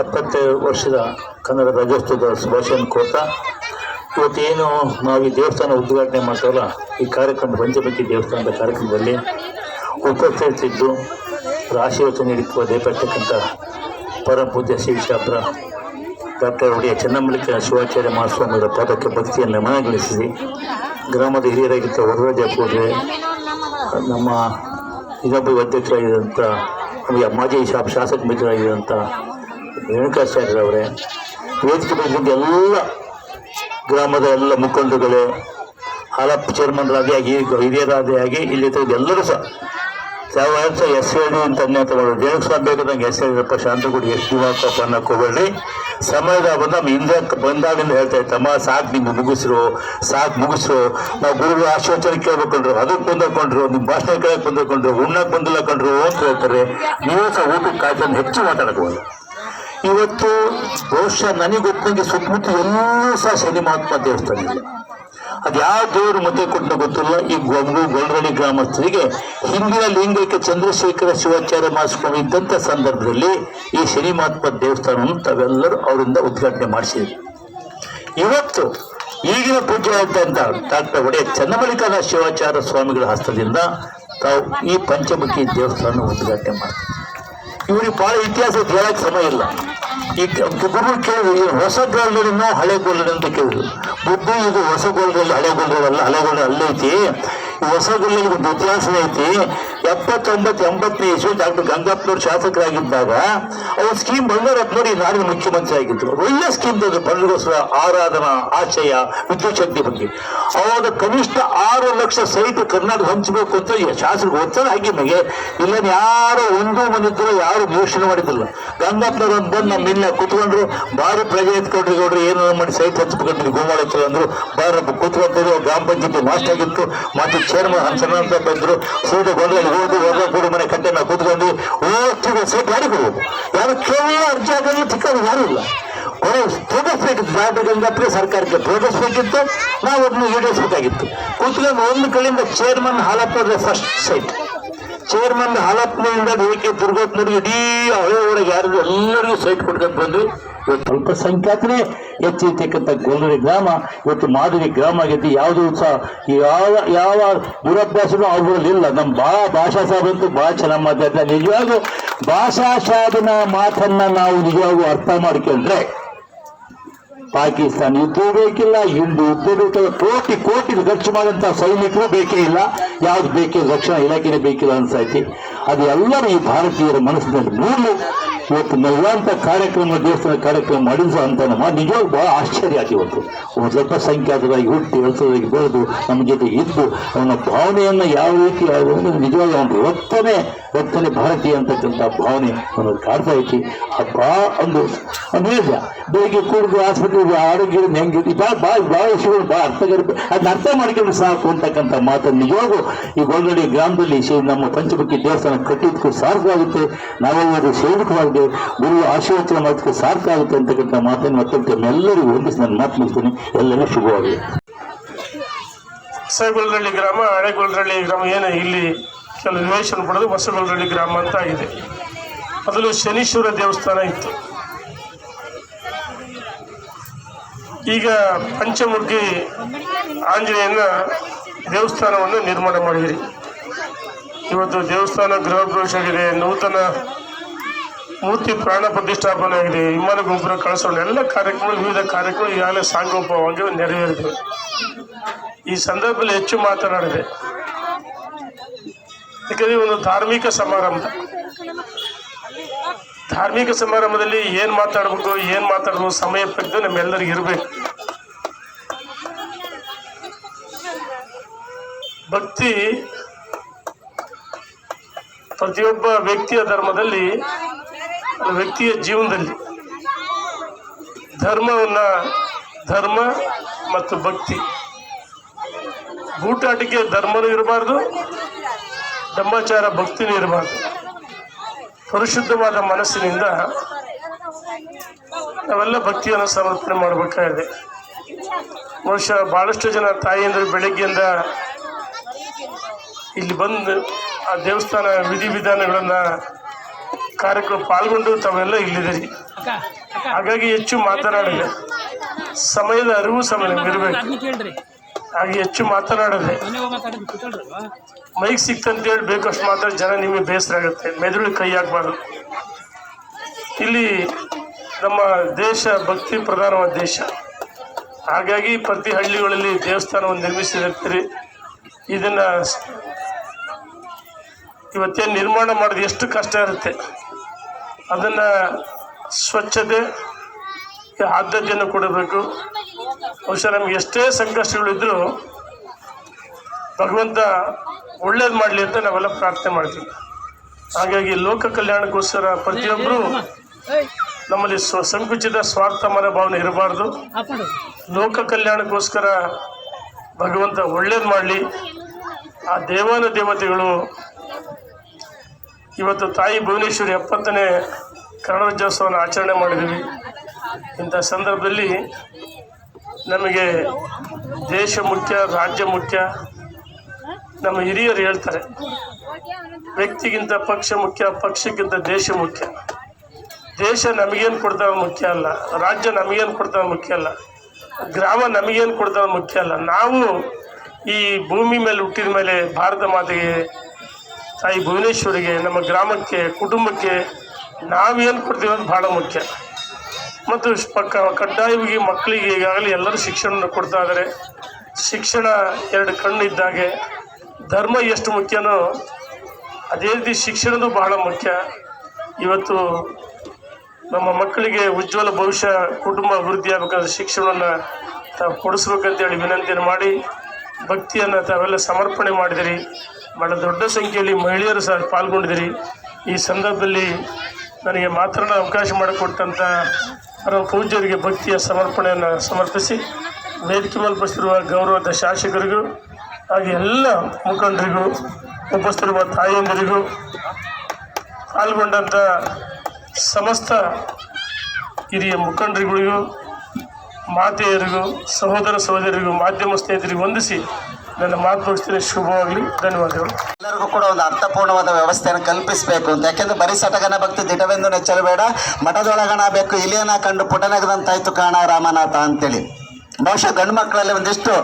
ಎಪ್ಪತ್ತೈದು ವರ್ಷದ ಕನ್ನಡ ರಾಜ್ಯೋತ್ಸವದ ಶುಭಾಶಯವನ್ನು ಕೋರ್ತಾ ಇವತ್ತೇನು ನಾವು ಈ ದೇವಸ್ಥಾನ ಉದ್ಘಾಟನೆ ಮಾಡ್ತಾವಲ್ಲ, ಈ ಕಾರ್ಯಕ್ರಮ ಪಂಚಮುಖಿ ದೇವಸ್ಥಾನದ ಕಾರ್ಯಕ್ರಮದಲ್ಲಿ ಉಪಸ್ಥಿತಿದ್ದು ಆಶೀರ್ವಚನ ನೀಡಿರುವ ದಯಪಡ್ತಕ್ಕಂಥ ಪರಮ ಪೂಜ್ಯ ಶಿವಶಾಸ್ತ್ರ ಡಾಕ್ಟರ್ ಒಡೆಯ ಚೆನ್ನಮಲ್ಲಿಕ ಶಿವಾಚಾರ್ಯ ಮಹಾಸ್ವಾಮಿಯವರ ಪಾದಕ್ಕೆ ಭಕ್ತಿಯನ್ನು ನಮನಗೊಳಿಸಿ ಗ್ರಾಮದ ಹಿರಿಯರಾಗಿದ್ದ ವರರಾಜ ಪೂಜೆ, ನಮ್ಮ ಇನ್ನೊಬ್ಬ ಅಧ್ಯಕ್ಷರಾಗಿದ್ದಂಥ ಮಾಜಿ ಶಾ ಶಾಸಕ ಮಿತ್ರರಾಗಿದ್ದಂಥ ರೇಣುಕಾಚಾರ್ಯರವರೇ ವೇದಿಕೆ ಬಂದಿದ್ದ ಎಲ್ಲ ಗ್ರಾಮದ ಎಲ್ಲ ಮುಖಂಡರುಗಳೇ, ಹಾಲಪ್ಪ ಚೇರ್ಮನ್ರಾದಿಯಾಗಿ ಆಗಿ ಹಿರಿಯರಾದಿ ಆಗಿ ಇಲ್ಲಿ ಎಲ್ಲರೂ ಸಹ ಯಾವ ವರ್ಷ ಎಸ್ ಎಲ್ ಡಿ ಅಂತ ಅನ್ಯ ತಗೊಂಡು ದೇವಕ್ಕೆ ಸ್ವಾಮಿ ಬೇಕಾದಂಗೆ ಎಸ್ ಡಿಪ್ಪ ಶಾಂತಗುಡಿ, ಎಸ್ ದಿವಾಕಪ್ಪ ಅನ್ನಕ್ಕೆ ಹೋಗ್ಬೇಡ್ರಿ ಸಮಯದ ಬಂದ ನಮ್ಮ ಹಿಂದೆ ಬಂದಾಗಿಂದ ಹೇಳ್ತಾ ಇತ್ತಮ್ಮ ಸಾಕು ನಿಮ್ಗೆ ಮುಗಿಸ್ರು, ಸಾಕು ಮುಗಿಸ್ರು. ನಾವು ಗುರುಗಳು ಆಶೋಚನೆ ಕೇಳ್ಬೇಕಂಡ್ರು ಅದಕ್ಕೆ ಬಂದಕೊಂಡ್ರು ನಿಮ್ಮ ಭಾಷಣ ಕೇಳಕ್ಕೆ ಬಂದಕೊಂಡ್ರು ಉಣ್ಣಕ್ಕೆ ಬಂದಿಲ್ಲ ಕಂಡ್ರು ಅಂತ ಹೇಳ್ತಾರೆ. ನೀವು ಸಹ ಊಟಕ್ಕೆ ಕಾಯ್ತಾನೆ ಹೆಚ್ಚು ಮಾತಾಡಬಹುದು ಇವತ್ತು ಬಹುಶಃ ನನಗೆ ಗೊತ್ತಂಗೆ ಸುತ್ತಮುತ್ತ ಎಲ್ಲೂ ಸಹ ಶನಿ ಮಹಾತ್ಮ ದೇವಸ್ಥಾನ ಯಾವ ದೇವರು ಮತ್ತೆ ಕೊಟ್ಟ ಗೊತ್ತಿಲ್ಲ. ಈ ಗೊಂಗು ಗೊಲ್ರಳ್ಳಿ ಗ್ರಾಮಸ್ಥರಿಗೆ ಹಿಂದಿನ ಲಿಂಗೈಕ್ಯ ಚಂದ್ರಶೇಖರ ಶಿವಾಚಾರ್ಯ ಮಹಾಸ್ವಾಮಿ ಇದ್ದಂಥ ಸಂದರ್ಭದಲ್ಲಿ ಈ ಶನಿ ಮಹಾತ್ಮ ದೇವಸ್ಥಾನವನ್ನು ತಾವೆಲ್ಲರೂ ಅವರಿಂದ ಉದ್ಘಾಟನೆ ಮಾಡಿಸಿದ್ರು. ಇವತ್ತು ಈಗಿನ ಪೂಜೆ ಇದ್ದಂಥ ಡಾಕ್ಟರ್ ಒಡೆಯ ಚನ್ನಮಲ್ಲಿಕಾದ ಶಿವಾಚಾರ್ಯ ಸ್ವಾಮಿಗಳ ಹಸ್ತದಿಂದ ತಾವು ಈ ಪಂಚಮುಖಿ ದೇವಸ್ಥಾನ ಉದ್ಘಾಟನೆ ಮಾಡ್ತಾರೆ ಇವ್ರಿಗೆ ಬಹಳ ಇತಿಹಾಸ ಹೇಳಕ್ಕೆ ಸಮಯ ಇಲ್ಲ. ಈ ಗುರು ಕೇಳಿದ್ರು ಹೊಸ ಗೋಲ್ಡನ್ನು ಹಳೆ ಗೋಲ್ಡನ್ ಅಂತ ಕೇಳಿದ್ರು. ಬುದ್ಧಿ ಇದು ಹೊಸ ಗೋಲ್ಡ್ ಹಳೆ ಗೋಲ್ಡಲ್ಲ ಹಳೆ ಗೋಲ್ಡ್ ಅಲ್ಲೈತಿ. ಹೊಸ ಗೋಲ್ಡಲ್ಲಿ ವ್ಯತ್ಯಾಸ ಐತಿ. ಎಪ್ಪತ್ತೊಂಬತ್ತು ಎಂಬತ್ತನೇ ಇಸ್ವಿ ಡಾಕ್ಟರ್ ಗಂಗಪ್ಪನವ್ರು ಶಾಸಕರಾಗಿದ್ದಾಗ, ಅವ್ರ ಸ್ಕೀಮ್ ಬಂಗಾರಪ್ಪನವ್ರು ನೋಡಿ ನಾಡಿನ ಮುಖ್ಯಮಂತ್ರಿ ಆಗಿದ್ರು. ಒಳ್ಳೆ ಸ್ಕೀಮ್ ತಂದ್ರು ಬಂದಿಗೋಸ್ಕರ ಆರಾಧನಾ ಆಶಯ ವಿದ್ಯುತ್ ಶಕ್ತಿ ಬಗ್ಗೆ. ಅವಾಗ ಕನಿಷ್ಠ ಆರು ಲಕ್ಷ ಸೈಟ್ ಕರ್ನಾಟಕ ಹಂಚಬೇಕು ಅಂತ ಶಾಸಕರು ಒತ್ತಡ ನಮಗೆ, ಇಲ್ಲ ಯಾರು ಒಂದು ಮನಿದ್ರು, ಯಾರು ಘೋಷಣೆ ಮಾಡಿದ್ದಿಲ್ಲ. ಗಂಗಪ್ಪನವ್ರು ಅಂತ ಬಂದು ನಮ್ಮ ಇಲ್ಲ ಕುತ್ಕೊಂಡ್ರು ಬಾರಿ ಪ್ರಜೆ ಎತ್ಕೊಂಡ್ರಿ ನೋಡ್ರಿ, ಏನು ಮಾಡಿ ಸೈಟ್ ಹಚ್ಬೇಕಂತ ಗೋಮಾಳ ಅಂದ್ರು. ಬಾರ ಕೂತ್ಕೊಂಡ್ರು ಗ್ರಾಮ ಪಂಚಾಯತಿ ಮಾಸ್ಟ್ ಆಗಿತ್ತು. ಮತ್ತೆ ಚೇರ್ಮನ್ ಹಂಸನ ಅಂತ ಬಂದ್ರು ಸೂರ್ಯ ಗೊಂಡಲ್ಲಿ ಹೋಗಿ ಹೋಗ ಕೂಡಿ ಮನೆ ನಾವು ಕೂತ್ಕೊಂಡು ಓದ್ತಿದೆ ಸೆಟ್ ಯಾರಿಗೆ ಯಾರು ಕೇವಲ ಅರ್ಜಿ ಆಗಲಿ ತಿಕ್ಕೋದು ಯಾರು ಇಲ್ಲ. ಕೊನೆ ತೋರಿಸ್ಬೇಕಿತ್ತು ಗಂಗಪ್ಪಗೆ ಸರ್ಕಾರಕ್ಕೆ ತೋರಿಸ್ಬೇಕಿತ್ತು ನಾವು ಅದನ್ನು ಈಡೇರಿಸಬೇಕಾಗಿತ್ತು ಕೂತ್ಕೊಂಡು ಒಂದು ಕಡೆಯಿಂದ chairman Halappa first site chairman ಹಾಲಪ್ಪನಿಂದ D K ದುರ್ಗೋತ್ನವ್ರಿಗೆ ಇಡೀ ಹಳೆ ಯಾರು ಎಲ್ಲರಿಗೂ ಸೈಟ್ ಕೊಡ್ಕೊಂಡು ಬಂದು ಇವತ್ತು ಹೆಚ್ಚು ಹೆಚ್ಚಿರ್ತಕ್ಕಂಥ ಗೋಲ್ಗಡಿ ಗ್ರಾಮ, ಇವತ್ತು ಮಾದರಿ ಗ್ರಾಮ ಆಗೈತಿ. ಯಾವುದೂ ಸಹ ಯಾವ ಯಾವ ದುರಭ್ಯಾಸನೂ ಅವ್ರಲ್ಲಿ ಇಲ್ಲ. ನಮ್ಮ ಭಾಳ ಭಾಷಾ ಸಾಹೇಬಂತೂ ಭಾಳ ಚೆನ್ನಾಗಿ ಮಾತಾಡ್ತಾರೆ. ನಿಜವಾಗೂ ಭಾಷಾ ಸಾಹೇಬನ ಮಾತನ್ನ ನಾವು ನಿಜವಾಗೂ ಅರ್ಥ ಮಾಡ್ಕೊಂಡ್ರೆ ಪಾಕಿಸ್ತಾನ ಯುದ್ಧ ಬೇಕಿಲ್ಲ, ಹಿಂದೂ ಯುದ್ಧ ಬೇಕಿಲ್ಲ, ಕೋಟಿ ಕೋಟಿ ಖರ್ಚು ಮಾಡಿದಂತ ಸೈನಿಕರು ಬೇಕೇ ಇಲ್ಲ. ಯಾವ್ದು ಬೇಕೇ ರಕ್ಷಣಾ ಇಲಾಖೆನೇ ಬೇಕಿಲ್ಲ ಅನ್ಸೈತಿ ಅದು ಎಲ್ಲರೂ ಈ ಭಾರತೀಯರ ಮನಸ್ಸಿನಲ್ಲಿ ಮೂರು ಇವತ್ತು ನಲ್ವಾಂತ ಕಾರ್ಯಕ್ರಮ, ದೇವಸ್ಥಾನ ಕಾರ್ಯಕ್ರಮ ಮಾಡಿದ್ರು ಅಂತ ನಮ್ಮ ನಿಜವಾಗ ಬಹಳ ಆಶ್ಚರ್ಯ ಆಯ್ತು ಇವತ್ತು. ಒಂದು ಸ್ವಲ್ಪ ಸಂಖ್ಯಾತರಾಗಿ ಹುಟ್ಟಿ ಎಳ್ಸೋದಾಗಿ ಬೆಳೆದು ನಮ್ಮ ಜೊತೆ ಇದ್ದು ಅವನ ಭಾವನೆಯನ್ನ ಯಾವ ರೀತಿ ಅವನು ನಿಜವಾಗಿ ಅವನು ಒತ್ತನೆ ರಕ್ತನೇ ಭಾರತೀಯ ಅಂತಕ್ಕಂಥ ಭಾವನೆ ಅವನು ಕಾಡ್ತಾ ಐತಿ. ಆ ಒಂದು ಹೇಳಿದ ಬೆಳಿಗ್ಗೆ ಕುಡಿದು ಆಸ್ಪತ್ರೆ ಆರೋಗ್ಯ ಹೆಂಗೆ ಭಾಳ ಭಾಳ ಭಾಳ ವಿಷಯಗಳು ಭಾಳ ಅರ್ಥಗರ್ಭ ಅದನ್ನ ಅರ್ಥ ಮಾಡ್ಕೊಂಡು ಸಾಕು ಅಂತಕ್ಕಂಥ ಮಾತನ್ನು ನಿಜವಾಗೂ ಈ ಗೋಲ್ಗಡಿ ಗ್ರಾಮದಲ್ಲಿ ನಮ್ಮ ಪಂಚಮುಖಿ ದೇವಸ್ಥಾನ ಕಟ್ಟಿದ್ದಕ್ಕೂ ಸಾರ್ಥವಾಗುತ್ತೆ ನಾವೆಲ್ಲರೂ ಸೇವಕವಾಗಿದೆ ಗುರು ಆಶೀರ್ವಚನ ಮಾಡೋದಕ್ಕೆ ಸಾರ್ಥ ಆಗುತ್ತೆ ಅಂತಕ್ಕಂಥ ಮಾತನ್ನು ಮತ್ತೊಂದು ಎಲ್ಲರಿಗೂ ಹೊಂದಿಸಿ ನಾನು ಮಾತು ಮುಗಿಸ್ತೀನಿ. ಎಲ್ಲರಿಗೂ ಶುಭವಾಗಲಿ. ಸೈಬಲ್ರಳ್ಳಿ ಗ್ರಾಮ ಹಳೆಗೊಲ್ರಳ್ಳಿ ಗ್ರಾಮ ಏನು ಇಲ್ಲಿ ಕೆಲವು ನಿವೇಶನ ಪಡೆದು ಹೊಸಗೊಲ್ರಳ್ಳಿ ಗ್ರಾಮ ಅಂತ ಆಗಿದೆ ಮೊದಲು ಶನೀಶ್ವರ ದೇವಸ್ಥಾನ ಇತ್ತು. ಈಗ ಪಂಚಮುಖಿ ಆಂಜನೇಯನ ದೇವಸ್ಥಾನವನ್ನು ನಿರ್ಮಾಣ ಮಾಡಿದಿರಿ. ಇವತ್ತು ದೇವಸ್ಥಾನ ಗೃಹ ಪ್ರವೇಶ ಆಗಿದೆ ನೂತನ ಮೂರ್ತಿ ಪ್ರಾಣ ಪ್ರತಿಷ್ಠಾಪನೆ ಆಗಿದೆ, ವಿಮಾನ ಗೊಬ್ಬರ ಕಳಿಸೋಣ, ಎಲ್ಲ ಕಾರ್ಯಕ್ರಮಗಳು ವಿವಿಧ ಕಾರ್ಯಕ್ರಮಗಳು ಈಗಾಗಲೇ ಸಾಂಗೋಪವಾಗಿ ನೆರವೇರಿದೆ. ಈ ಸಂದರ್ಭದಲ್ಲಿ ಹೆಚ್ಚು ಮಾತನಾಡಿದೆ. ಯಾಕಂದ್ರೆ ಒಂದು ಧಾರ್ಮಿಕ ಸಮಾರಂಭ. ಧಾರ್ಮಿಕ ಸಮಾರಂಭದಲ್ಲಿ ಏನು ಮಾತಾಡ್ಬೇಕು ಏನು ಮಾತಾಡ್ಬೇಕು, ಸಮಯ ಪಡೆದು ನಮ್ಮೆಲ್ಲರಿಗೂ ಇರಬೇಕು. ಭಕ್ತಿ ಪ್ರತಿಯೊಬ್ಬ ವ್ಯಕ್ತಿಯ ಧರ್ಮದಲ್ಲಿ ವ್ಯಕ್ತಿಯ ಜೀವನದಲ್ಲಿ ಧರ್ಮವನ್ನು ಧರ್ಮ ಮತ್ತು ಭಕ್ತಿ. ಬೂಟಾಟಿಕೆ ಧರ್ಮನೂ ಇರಬಾರ್ದು ಧರ್ಮಾಚಾರ ಭಕ್ತಿನೂ ಇರಬಾರ್ದು. ಪರಿಶುದ್ಧವಾದ ಮನಸ್ಸಿನಿಂದ ನಾವೆಲ್ಲ ಭಕ್ತಿಯನ್ನು ಸಮರ್ಪಣೆ ಮಾಡಬೇಕಾಗಿದೆ. ಬಹುಶಃ ಭಾಳಷ್ಟು ಜನ ತಾಯಿಯಂದ್ರೆ ಬೆಳಗ್ಗೆಯಿಂದ ಇಲ್ಲಿ ಬಂದು ಆ ದೇವಸ್ಥಾನ ವಿಧಿವಿಧಾನಗಳನ್ನು ಕಾರ್ಯಕ್ರಮ ಪಾಲ್ಗೊಂಡು ತಾವೆಲ್ಲ ಇಲ್ಲಿದ್ದೀರಿ. ಹಾಗಾಗಿ ಹೆಚ್ಚು ಮಾತನಾಡಿದೆ. ಸಮಯದ ಅರಿವು ಸಮಯ ಇರಬೇಕು. ಹಾಗೆ ಹೆಚ್ಚು ಮಾತನಾಡದೆ. ಮೈಕ್ ಸಿಕ್ತಂತ ಹೇಳಿ ಮೈಕ್ ಸಿಕ್ತಂತೇಳಿ ಬೇಕಷ್ಟು ಮಾತ್ರ ಜನ ನಿಮಗೆ ಬೇಸರ ಆಗುತ್ತೆ. ಮೆದುಳು ಕೈ ಹಾಕ್ಬಾರ್ದು. ಇಲ್ಲಿ ನಮ್ಮ ದೇಶ ಭಕ್ತಿ ಪ್ರಧಾನವಾದ ದೇಶ. ಹಾಗಾಗಿ ಪ್ರತಿ ಹಳ್ಳಿಗಳಲ್ಲಿ ದೇವಸ್ಥಾನವನ್ನು ನಿರ್ಮಿಸಿರ್ತೀರಿ. ಇದನ್ನು ಇವತ್ತೇನು ನಿರ್ಮಾಣ ಮಾಡೋದು ಎಷ್ಟು ಕಷ್ಟ ಇರುತ್ತೆ. ಅದನ್ನು ಸ್ವಚ್ಛತೆ ಆದ್ಯತೆಯನ್ನು ಕೊಡಬೇಕು. ಬಹುಶಃ ನಮ್ಗೆ ಎಷ್ಟೇ ಸಂಕಷ್ಟಗಳಿದ್ದರೂ ಭಗವಂತ ಒಳ್ಳೇದು ಮಾಡಲಿ ಅಂತ ನಾವೆಲ್ಲ ಪ್ರಾರ್ಥನೆ ಮಾಡ್ತೀವಿ. ಹಾಗಾಗಿ ಲೋಕ ಕಲ್ಯಾಣಕ್ಕೋಸ್ಕರ ಪ್ರತಿಯೊಬ್ಬರು ನಮ್ಮಲ್ಲಿ ಸ್ವ ಸಂಕುಚಿತ ಸ್ವಾರ್ಥ ಮನೋಭಾವನೆ ಇರಬಾರ್ದು. ಲೋಕ ಕಲ್ಯಾಣಕ್ಕೋಸ್ಕರ ಭಗವಂತ ಒಳ್ಳೇದು ಮಾಡಲಿ. ಆ ದೇವಾನು ದೇವತೆಗಳು ಇವತ್ತು ತಾಯಿ ಭುವನೇಶ್ವರಿ ಎಪ್ಪತ್ತನೇ ಕನ್ನಡೋತ್ಸವವನ್ನು ಆಚರಣೆ ಮಾಡಿದ್ದೀವಿ. ಇಂಥ ಸಂದರ್ಭದಲ್ಲಿ ನಮಗೆ ದೇಶ ಮುಖ್ಯ, ರಾಜ್ಯ ಮುಖ್ಯ, ನಮ್ಮ ಹಿರಿಯರು ಹೇಳ್ತಾರೆ, ವ್ಯಕ್ತಿಗಿಂತ ಪಕ್ಷ ಮುಖ್ಯ, ಪಕ್ಷಕ್ಕಿಂತ ದೇಶ ಮುಖ್ಯ. ದೇಶ ನಮಗೇನು ಕೊಡ್ತಾವ ಮುಖ್ಯ ಅಲ್ಲ, ರಾಜ್ಯ ನಮಗೇನು ಕೊಡ್ತಾವೆ ಮುಖ್ಯ ಅಲ್ಲ, ಗ್ರಾಮ ನಮಗೇನು ಕೊಡ್ತಾವ ಮುಖ್ಯ ಅಲ್ಲ. ನಾವು ಈ ಭೂಮಿ ಮೇಲೆ ಹುಟ್ಟಿದ ಮೇಲೆ ಭಾರತ ಮಾತೆಗೆ ತಾಯಿ ಭುವನೇಶ್ವರಿಗೆ, ನಮ್ಮ ಗ್ರಾಮಕ್ಕೆ, ಕುಟುಂಬಕ್ಕೆ ನಾವೇನು ಕೊಡ್ತೀವಿ ಅದು ಭಾಳ ಮುಖ್ಯ. ಮತ್ತು ಪಕ್ಕ ಕಡ್ಡಾಯವಾಗಿ ಮಕ್ಕಳಿಗೆ ಈಗಾಗಲೇ ಎಲ್ಲರೂ ಶಿಕ್ಷಣವನ್ನು ಕೊಡ್ತಾ ಇದ್ದಾರೆ ಶಿಕ್ಷಣ ಎರಡು ಕಣ್ಣು ಇದ್ದಾಗೆ ಧರ್ಮ ಎಷ್ಟು ಮುಖ್ಯನೋ ಅದೇ ರೀತಿ ಶಿಕ್ಷಣದು ಬಹಳ ಮುಖ್ಯ. ಇವತ್ತು ನಮ್ಮ ಮಕ್ಕಳಿಗೆ ಉಜ್ವಲ ಭವಿಷ್ಯ, ಕುಟುಂಬ ಅಭಿವೃದ್ಧಿ ಆಗಬೇಕಾದ್ರೆ ಶಿಕ್ಷಣವನ್ನು ತಾವು ಕೊಡಿಸ್ಬೇಕಂತೇಳಿ ವಿನಂತಿಯನ್ನು ಮಾಡಿ, ಭಕ್ತಿಯನ್ನು ತಾವೆಲ್ಲ ಸಮರ್ಪಣೆ ಮಾಡಿದಿರಿ. ಭಾಳ ದೊಡ್ಡ ಸಂಖ್ಯೆಯಲ್ಲಿ ಮಹಿಳೆಯರು ಸಹ ಪಾಲ್ಗೊಂಡಿದ್ದೀರಿ. ಈ ಸಂದರ್ಭದಲ್ಲಿ ನನಗೆ ಮಾತನಾಡೋ ಅವಕಾಶ ಮಾಡಿಕೊಟ್ಟಂಥ ಪರಮ ಪೂಜ್ಯರಿಗೆ ಭಕ್ತಿಯ ಸಮರ್ಪಣೆಯನ್ನು ಸಮರ್ಪಿಸಿ ವೇದಿಕೆ ಮೇಲೆ ಗೌರವದ ಶಾಸಕರಿಗೂ ಹಾಗೆ ಎಲ್ಲ ಮುಖಂಡರಿಗೂ ಉಪಸ್ಥಿರುವ ತಾಯಿಯಂದಿರಿಗೂ ಪಾಲ್ಗೊಂಡಂಥ ಸಮಸ್ತ ಹಿರಿಯ ಮುಖಂಡರುಗಳಿಗೂ ಮಾತೆಯರಿಗೂ, ಸಹೋದರ ಸಹೋದರಿಗೂ, ಮಾಧ್ಯಮ ಸ್ನೇಹಿತರಿಗೆ ವಂದಿಸಿ ನನ್ನ ಮಾತು ಶುಭವಾಗಲಿ. ಧನ್ಯವಾದಗಳು. ಎಲ್ಲರಿಗೂ ಕೂಡ ಒಂದು ಅರ್ಥಪೂರ್ಣವಾದ ವ್ಯವಸ್ಥೆಯನ್ನು ಕಲ್ಪಿಸಬೇಕು ಅಂತ. ಯಾಕೆಂದ್ರೆ ಬರೀ ಸಟಗನ ಭಕ್ತಿ ದಿಟವೆಂದು ನೆಚ್ಚಲು ಬೇಡ. ಮಠದೊಳಗಣ ಬೇಕು ಇಲಿಯನ ಕಂಡು ಪುಟನಗದಂತಾಯ್ತು ಕಾಣ ರಾಮನಾಥ ಅಂತೇಳಿ. ಬಹುಶಃ ಗಂಡು ಮಕ್ಕಳಲ್ಲಿ ಒಂದಿಷ್ಟು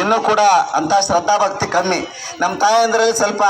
ಇನ್ನೂ ಕೂಡ ಅಂತ ಶ್ರದ್ಧಾಭಕ್ತಿ ಕಮ್ಮಿ. ನಮ್ಮ ತಾಯಂದ್ರಲ್ಲಿ ಸ್ವಲ್ಪ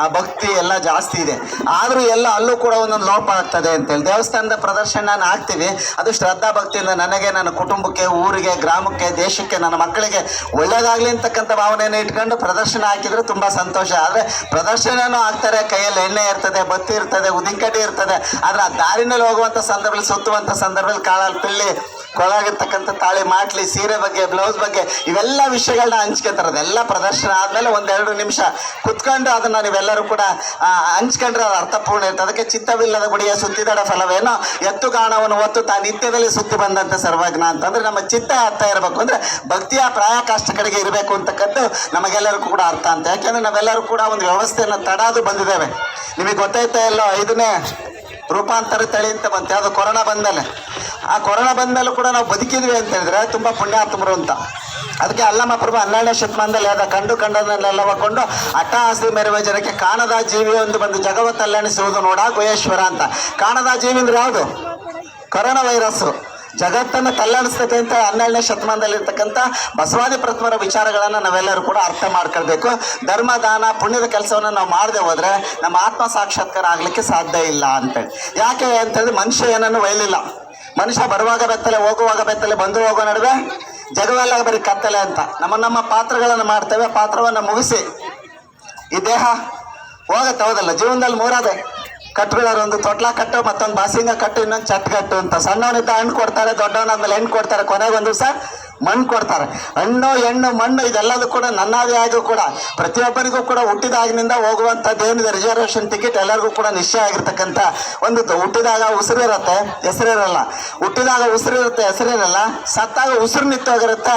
ಆ ಭಕ್ತಿ ಎಲ್ಲ ಜಾಸ್ತಿ ಇದೆ. ಆದರೂ ಎಲ್ಲ ಅಲ್ಲೂ ಕೂಡ ಒಂದೊಂದು ಲೋಪ ಆಗ್ತದೆ ಅಂತೇಳಿ ದೇವಸ್ಥಾನದ ಪ್ರದರ್ಶನ ನಾನು ಹಾಕ್ತೀವಿ. ಅದು ಶ್ರದ್ಧಾ ಭಕ್ತಿಯಿಂದ ನನಗೆ, ನನ್ನ ಕುಟುಂಬಕ್ಕೆ, ಊರಿಗೆ, ಗ್ರಾಮಕ್ಕೆ, ದೇಶಕ್ಕೆ, ನನ್ನ ಮಕ್ಕಳಿಗೆ ಒಳ್ಳೇದಾಗಲಿ ಅಂತಕ್ಕಂಥ ಭಾವನೆಯನ್ನು ಇಟ್ಕೊಂಡು ಪ್ರದರ್ಶನ ಹಾಕಿದರೆ ತುಂಬ ಸಂತೋಷ. ಆದರೆ ಪ್ರದರ್ಶನನೂ ಹಾಕ್ತಾರೆ, ಕೈಯಲ್ಲಿ ಎಣ್ಣೆ ಇರ್ತದೆ, ಬತ್ತಿ ಇರ್ತದೆ ಉದಿಂಕಡಿ ಇರ್ತದೆ. ಆದರೆ ಆ ದಾರಿನಲ್ಲಿ ಹೋಗುವಂಥ ಸಂದರ್ಭದಲ್ಲಿ ಸುತ್ತುವಂಥ ಸಂದರ್ಭದಲ್ಲಿ ಕಾಳಲ್ಲಿ ಪಿಳ್ಳಿ ಕೊಳಗಿರ್ತಕ್ಕಂಥ ತಾಳಿ ಮಾಟ್ಲಿ ಸೀರೆ ಬಗ್ಗೆ ಬ್ಲೌಸ್ ಬಗ್ಗೆ, ಇವೆಲ್ಲ ವಿಷಯಗಳನ್ನ ಹಂಚ್ಕೊತಾರೆ. ಅದೆಲ್ಲ ಪ್ರದರ್ಶನ ಆದಮೇಲೆ ಒಂದೆರಡು ನಿಮಿಷ ಕುತ್ಕೊಂಡು ಅದನ್ನು ನೀವೆಲ್ಲರೂ ಕೂಡ ಹಂಚ್ಕೊಂಡ್ರೆ ಅದು ಅರ್ಥಪೂರ್ಣ ಇರ್ತದೆ ಅದಕ್ಕೆ ಚಿತ್ತವಿಲ್ಲದ ಗುಡಿಯ ಸುತ್ತಿದಡ ಫಲವೇನೋ, ಎತ್ತು ಕಾಣವನ್ನು ಒತ್ತು ತಾ ನಿತ್ಯದಲ್ಲಿ ಸುತ್ತಿ ಬಂದಂಥ ಸರ್ವಜ್ಞ ಅಂತಂದ್ರೆ ನಮ್ಮ ಚಿತ್ತ ಅರ್ಥ ಇರಬೇಕು. ಅಂದ್ರೆ ಭಕ್ತಿಯ ಪ್ರಾಯಕಾಷ್ಟ ಕಡೆಗೆ ಇರಬೇಕು ಅಂತಕ್ಕದ್ದು ನಮಗೆಲ್ಲರಿಗೂ ಕೂಡ ಅರ್ಥ ಅಂತ. ಯಾಕೆಂದ್ರೆ ನಾವೆಲ್ಲರೂ ಕೂಡ ಒಂದು ವ್ಯವಸ್ಥೆಯನ್ನು ತಡಾದು ಬಂದಿದ್ದೇವೆ. ನಿಮಗೆ ಗೊತ್ತಾಯ್ತಾ ಇಲ್ಲೋ, ಐದನೇ ರೂಪಾಂತರ ತಳಿ ಅಂತ ಬಂತೆ. ಅದು ಕೊರೋನಾ ಬಂದಮೇಲೆ. ಆ ಕೊರೋನಾ ಬಂದಮೇಲೂ ಕೂಡ ನಾವು ಬದುಕಿದ್ವಿ ಅಂತ ಹೇಳಿದ್ರೆ ತುಂಬ ಪುಣ್ಯಾತ್ಮರು ಅಂತ. ಅದಕ್ಕೆ ಅಲ್ಲಮ್ಮ ಪ್ರಭು ಹನ್ನೆರಡನೇ ಶತಮಾನದಲ್ಲಿ ಅದ ಕಂಡು ಕಂಡದನ್ನೆಲ್ಲ ಒಕ್ಕೊಂಡು ಅಟ್ಟಾಸಿ ಮೆರವ ಜನಕ್ಕೆ ಕಾಣದ ಜೀವಿ ಒಂದು ಬಂದು ಜಗವ ತಲ್ಲಣಿಸುವುದು ನೋಡ ಗುಹೇಶ್ವರ ಅಂತ. ಕಾಣದ ಜೀವಿ ಅಂದ್ರೆ ಯಾವುದು? Corona virus. ಜಗತ್ತನ್ನು ತಲ್ಲಾಡಿಸ್ತದೆ ಅಂತ ಹನ್ನೆರಡನೇ ಶತಮಾನದಲ್ಲಿ ಇರ್ತಕ್ಕಂಥ ಬಸವಾದಿ ಪ್ರಥಮರ ವಿಚಾರಗಳನ್ನು ನಾವೆಲ್ಲರೂ ಕೂಡ ಅರ್ಥ ಮಾಡ್ಕೊಳ್ಬೇಕು. ಧರ್ಮ, ದಾನ, ಪುಣ್ಯದ ಕೆಲಸವನ್ನು ನಾವು ಮಾಡದೆ ಹೋದರೆ ನಮ್ಮ ಆತ್ಮ ಸಾಕ್ಷಾತ್ಕಾರ ಆಗಲಿಕ್ಕೆ ಸಾಧ್ಯ ಇಲ್ಲ ಅಂತೇಳಿ ಯಾಕೆ ಅಂತೇಳಿ ಮನುಷ್ಯ ಏನನ್ನು ಒಯ್ಲಿಲ್ಲ. ಮನುಷ್ಯ ಬರುವಾಗ ಬೆತ್ತಲೆ, ಹೋಗುವಾಗ ಬೆತ್ತಲೆ, ಬಂದು ಹೋಗೋ ನಡುವೆ ಜಗವೆಲ್ಲ ಬರೀ ಕತ್ತಲೆ ಅಂತ. ನಮ್ಮ ನಮ್ಮ ಪಾತ್ರಗಳನ್ನು ಮಾಡ್ತೇವೆ, ಪಾತ್ರವನ್ನು ಮುಗಿಸಿ. ಈ ದೇಹ ಹೋಗತ್ತೆ, ಹೌದಲ್ಲ? ಜೀವನದಲ್ಲಿ ಮೂರಾದೆ. ಕಟ್ಟುಗಳವ್ರು ಒಂದು ತೊಟ್ಲ ಕಟ್ಟು, ಮತ್ತೊಂದು ಬಾಸಿಂಗ ಕಟ್ಟು, ಇನ್ನೊಂದು ಚಟ್ ಕಟ್ಟು ಅಂತ. ಸಣ್ಣವನಿದ್ದ ಹಣ್ಣು ಕೊಡ್ತಾರೆ, ದೊಡ್ಡವನಾದ್ಮೇಲೆ ಹೆಣ್ಣು ಕೊಡ್ತಾರೆ, ಕೊನೆಗೊಂದು ದಿವಸ ಮಣ್ಣು ಕೊಡ್ತಾರೆ. ಹಣ್ಣು ಹೆಣ್ಣು ಮಣ್ಣು, ಇದೆಲ್ಲದೂ ಕೂಡ ನನ್ನದೇ ಆಗೂ ಕೂಡ ಪ್ರತಿಯೊಬ್ಬರಿಗೂ ಕೂಡ ಹುಟ್ಟಿದಾಗಿನಿಂದ ಹೋಗುವಂಥದ್ದು ಏನಿದೆ ರಿಸರ್ವೇಷನ್ ಟಿಕೆಟ್ ಎಲ್ಲರಿಗೂ ಕೂಡ ನಿಶ್ಚಯ ಆಗಿರ್ತಕ್ಕಂಥ ಒಂದು ಹುಟ್ಟಿದಾಗ ಉಸಿರಿರುತ್ತೆ ಹೆಸರಿರಲ್ಲ. ಹುಟ್ಟಿದಾಗ ಉಸಿರಿರುತ್ತೆ ಹೆಸರಿರಲ್ಲ. ಸತ್ತಾಗ ಉಸಿರು ನಿಂತೋಗಿರುತ್ತೆ.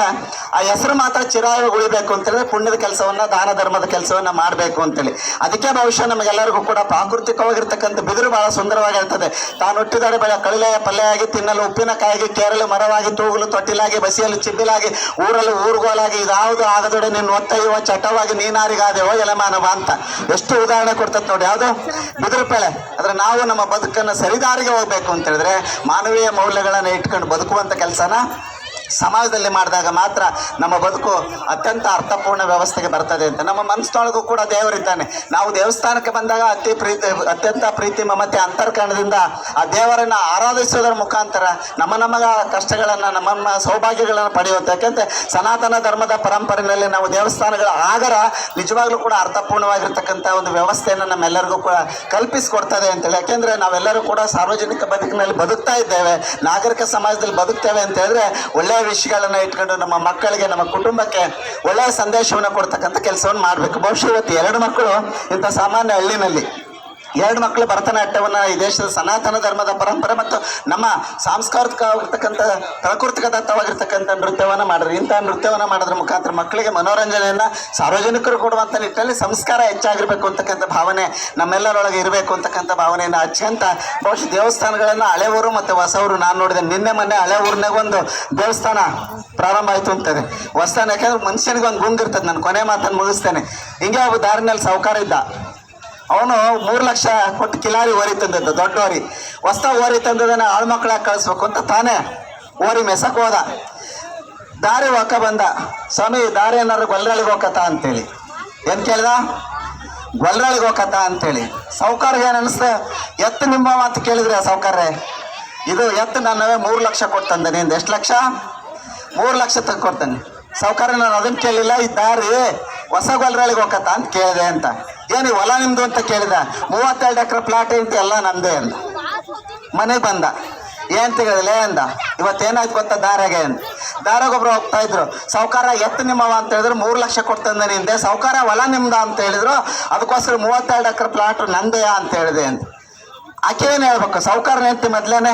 ಆ ಹೆಸರು ಮಾತ್ರ ಚಿರಾಯ ಉಳಿಬೇಕು ಅಂತೇಳಿ ಪುಣ್ಯದ ಕೆಲಸವನ್ನ, ದಾನ ಧರ್ಮದ ಕೆಲಸವನ್ನ ಮಾಡಬೇಕು ಅಂತೇಳಿ. ಅದಕ್ಕೆ ಬಹುಶಃ ನಮಗೆಲ್ಲರಿಗೂ ಕೂಡ ಪ್ರಾಕೃತಿಕವಾಗಿರ್ತಕ್ಕಂಥ ಬಿದಿರು ಬಹಳ ಸುಂದರವಾಗಿರ್ತದೆ. ತಾನು ಹುಟ್ಟಿದಾಗ ಬೆಳೆ ಕಳಿಲೆಯ ಪಲ್ಲೆಯಾಗಿ ತಿನ್ನಲು, ಉಪ್ಪಿನಕಾಯಿಗೆ, ಕೇರಳು ಮರವಾಗಿ, ತೂಗಲು, ತೊಟ್ಟಿಲಾಗಿ ಬಸಿಯಲು ಕಿಬ್ಬಿಲಾಗಿ ಊರಲ್ಲಿ ಊರುಗೋಲಾಗಿ ಇದಾವುದು ಆಗದೊಡೆ ನಿನ್ನ ಒತ್ತೈವ ಚಟವಾಗಿ ನೀನಾರಿಗಾದೆವೋ ಎಲೆಮಾನವ ಅಂತ ಎಷ್ಟು ಉದಾಹರಣೆ ಕೊಡ್ತದೆ ನೋಡಿ. ಯಾವುದು? ಬಿದಿರುಪೆಳೆ. ಆದ್ರೆ ನಾವು ನಮ್ಮ ಬದುಕನ್ನು ಸರಿದಾರಿಗೆ ಹೋಗ್ಬೇಕು ಅಂತ ಹೇಳಿದ್ರೆ ಮಾನವೀಯ ಮೌಲ್ಯಗಳನ್ನು ಇಟ್ಕೊಂಡು ಬದುಕುವಂತ ಕೆಲಸನ ಸಮಾಜದಲ್ಲಿ ಮಾಡಿದಾಗ ಮಾತ್ರ ನಮ್ಮ ಬದುಕು ಅತ್ಯಂತ ಅರ್ಥಪೂರ್ಣ ವ್ಯವಸ್ಥೆಗೆ ಬರ್ತದೆ ಅಂತ. ನಮ್ಮ ಮನಸ್ಸಿನೊಳಗೂ ಕೂಡ ದೇವರಿದ್ದಾನೆ ನಾವು ದೇವಸ್ಥಾನಕ್ಕೆ ಬಂದಾಗ ಅತಿ ಪ್ರೀತಿ, ಅತ್ಯಂತ ಪ್ರೀತಿ, ಮಮತೆ, ಅಂತರ್ಕರಣದಿಂದ ಆ ದೇವರನ್ನ ಆರಾಧಿಸೋದರ ಮುಖಾಂತರ ನಮ್ಮ ನಮ್ಮ ಕಷ್ಟಗಳನ್ನು, ನಮ್ಮ ನಮ್ಮ ಸೌಭಾಗ್ಯಗಳನ್ನು ಪಡೆಯುತ್ತೆ. ಯಾಕೆಂದ್ರೆ ಸನಾತನ ಧರ್ಮದ ಪರಂಪರೆಯಲ್ಲಿ ನಾವು ದೇವಸ್ಥಾನಗಳ ಆಗರ ನಿಜವಾಗ್ಲೂ ಕೂಡ ಅರ್ಥಪೂರ್ಣವಾಗಿರ್ತಕ್ಕಂಥ ಒಂದು ವ್ಯವಸ್ಥೆಯನ್ನು ನಮ್ಮೆಲ್ಲರಿಗೂ ಕೂಡ ಕಲ್ಪಿಸಿಕೊಡ್ತದೆ ಅಂತೇಳಿ. ಯಾಕೆಂದ್ರೆ ನಾವೆಲ್ಲರೂ ಕೂಡ ಸಾರ್ವಜನಿಕ ಬದುಕಿನಲ್ಲಿ ಬದುಕ್ತಾ ಇದ್ದೇವೆ. ನಾಗರಿಕ ಸಮಾಜದಲ್ಲಿ ಬದುಕ್ತೇವೆ ಅಂತ ಹೇಳಿದ್ರೆ ಒಳ್ಳೆಯ ವಿಷಯಗಳನ್ನ ಇಟ್ಕೊಂಡು ನಮ್ಮ ಮಕ್ಕಳಿಗೆ, ನಮ್ಮ ಕುಟುಂಬಕ್ಕೆ ಒಳ್ಳೆಯ ಸಂದೇಶವನ್ನು ಕೊಡ್ತಕ್ಕಂಥ ಕೆಲಸವನ್ನು ಮಾಡಬೇಕು. ಬಹುಶಃ ಇವತ್ತು ಎರಡು ಮಕ್ಕಳು ಇಂಥ ಸಾಮಾನ್ಯ ಹಳ್ಳಿನಲ್ಲಿ. ಎರಡು ಮಕ್ಕಳು ಭರತನಾಟ್ಯವನ್ನ ಈ ದೇಶದ ಸನಾತನ ಧರ್ಮದ ಪರಂಪರೆ ಮತ್ತು ನಮ್ಮ ಸಾಂಸ್ಕೃತಿಕವಾಗಿರ್ತಕ್ಕಂಥ ಪ್ರಾಕೃತಿಕದತ್ತವಾಗಿರ್ತಕ್ಕಂಥ ನೃತ್ಯವನ್ನು ಮಾಡಿದ್ರು. ಇಂಥ ನೃತ್ಯವನ್ನು ಮಾಡೋದ್ರ ಮುಖಾಂತರ ಮಕ್ಕಳಿಗೆ ಮನೋರಂಜನೆಯನ್ನು ಸಾರ್ವಜನಿಕರು ಕೊಡುವಂಥ ನಿಟ್ಟಿನಲ್ಲಿ ಸಂಸ್ಕಾರ ಹೆಚ್ಚಾಗಿರಬೇಕು ಅಂತಕ್ಕಂಥ ಭಾವನೆ ನಮ್ಮೆಲ್ಲರೊಳಗೆ ಇರಬೇಕು ಅಂತಕ್ಕಂಥ ಭಾವನೆಯನ್ನು ಅತ್ಯಂತ ಬಹುಶಃ ದೇವಸ್ಥಾನಗಳನ್ನು ಹಳೆ ಊರು ಮತ್ತು ಹೊಸ ಊರು ನಾನು ನೋಡಿದೆ. ನಿನ್ನೆ ಮೊನ್ನೆ ಹಳೆ ಊರಿನಾಗ ಒಂದು ದೇವಸ್ಥಾನ ಪ್ರಾರಂಭ ಆಯಿತು ಅಂತದೆ ಹೊಸ್ತಾನ ಯಾಕಂದ್ರೆ ಮನುಷ್ಯನಿಗೆ ಒಂದು ಗುಂಗಿರ್ತದೆ ನಾನು ಕೊನೆ ಮಾತನ್ನು ಮುಗಿಸ್ತೇನೆ. ಹಿಂಗೆ ಅವು ದಾರಿನಲ್ಲಿ ಸಾವುಕಾರ ಇದ್ದ. ಅವನು ಮೂರು ಲಕ್ಷ ಕೊಟ್ಟು ಕಿಲಾರಿ ಓರಿ ತಂದದ್ದು, ದೊಡ್ಡ ಓರಿ. ಹೊಸ್ತ ಓರಿ ತಂದದನ್ನ ಆಳು ಮಕ್ಕಳಾಗಿ ಕಳಿಸ್ಬೇಕು ಅಂತ ತಾನೇ ಓರಿ ಮೆಸಕ್ ಹೋದ. ದಾರಿ ಹೊಕ್ಕ ಬಂದ. ಸ್ವಾಮಿ, ದಾರಿ ಏನಾದ್ರು ಗೊಲ್ರಳಿಗೆ ಹೋಗತ್ತ ಅಂತೇಳಿ. ಏನ್ ಕೇಳ್ದ? ಗೊಲ್ರಳಿಗೆ ಹೋಗತ್ತ ಅಂತೇಳಿ. ಸಾವುಕಾರ್ಗೆ ಏನು ಅನಿಸ್ತ ಎತ್ತು ನಿಮ್ಮ ಮಾತು ಕೇಳಿದ್ರೆ ಸಾವುಕಾರ್ರೆ? ಇದು ಎತ್ತು ನನ್ನವೇ ಮೂರು ಲಕ್ಷ ಕೊಡ್ತಂದೆ ನಿಂದು ಎಷ್ಟು ಲಕ್ಷ? ಮೂರು ಲಕ್ಷ ಕೊಡ್ತಾನೆ. ಸಾವುಕಾರ ನಾನು ಅದನ್ನ ಕೇಳಿಲ್ಲ, ಈ ದಾರಿ ಹೊಸ ಗೊಲ್ರಳಿಗೆ ಹೋಗತ್ತ ಅಂತ ಕೇಳಿದೆ ಅಂತ. ಏನು ಹೊಲ ನಿಮ್ದು ಅಂತ ಕೇಳಿದ? ಮೂವತ್ತೆರಡು ಎಕರೆ ಪ್ಲಾಟ್ ಅಂತ ಎಲ್ಲ ನಂದೇ ಅಂತ ಮನೆಗೆ ಬಂದ. ಏನ್ ತೆಗೆದಿಲ್ಲ ಅಂದ. ಇವತ್ತೇನಾಯ್ತು ಗೊತ್ತಾ ದಾರಾಗೆ ಅಂತ ದಾರಾಗೊಬ್ರು ಹೋಗ್ತಾ ಇದ್ರು. ಸಾವುಕಾರ ಎತ್ತು ನಿಮ್ಮವ ಅಂತ ಹೇಳಿದ್ರು, ಮೂರು ಲಕ್ಷ ಕೊಡ್ತಂದೆ ನಿಂದೆ. ಸಾವುಕಾರ ಹೊಲ ನಿಮ್ದ ಅಂತ ಹೇಳಿದ್ರು, ಅದಕ್ಕೋಸ್ಕರ ಮೂವತ್ತೆರಡು ಎಕರೆ ಪ್ಲಾಟ್ ನಂದೆಯಾ ಅಂತ ಹೇಳಿದೆ ಅಂತ ಆಕೆ ಏನು ಹೇಳ್ಬೇಕು? ಸಾವುಕಾರ ನೆಂತಿ ಮೊದ್ಲೇನೆ?